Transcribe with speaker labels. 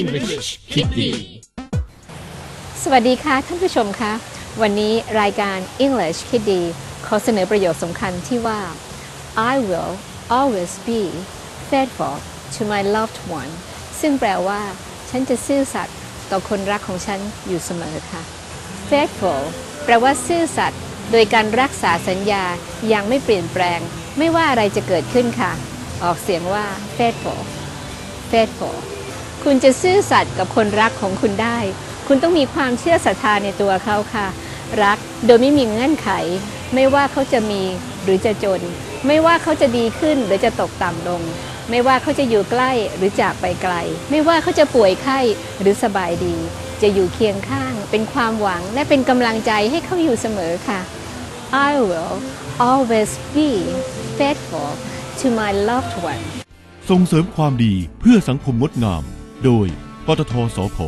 Speaker 1: English คิดดี
Speaker 2: สวัสดีค่ะท่านผู้ชมคะ วันนี้รายการ English คิดดี ขอเสนอประโยคสำคัญที่ว่า I will always be faithful to my loved one ซึ่งแปลว่า ฉันจะซื่อสัตย์ต่อคนรักของฉันอยู่เสมอค่ะ faithful แปลว่าซื่อสัตย์โดยการรักษาสัญญาอย่างไม่เปลี่ยนแปลง ไม่ว่าอะไรจะเกิดขึ้นค่ะ ออกเสียงว่า faithful faithful คุณจะซื่อสัตย์กับคนรักของคุณได้ คุณต้องมีความเชื่อศรัทธาในตัวเขาค่ะ รักโดยไม่มีเงื่อนไข ไม่ว่าเขาจะมีหรือจะจน ไม่ว่าเขาจะดีขึ้นหรือจะตกต่ำลง ไม่ว่าเขาจะอยู่ใกล้หรือจากไปไกล ไม่ว่าเขาจะป่วยไข้หรือสบายดี จะอยู่เคียงข้าง เป็นความหวังและเป็นกำลังใจให้เขาอยู่เสมอค่ะ I will always be faithful to my loved one
Speaker 3: ส่งเสริมความดีเพื่อสังคมงดงาม โดยปตทสพ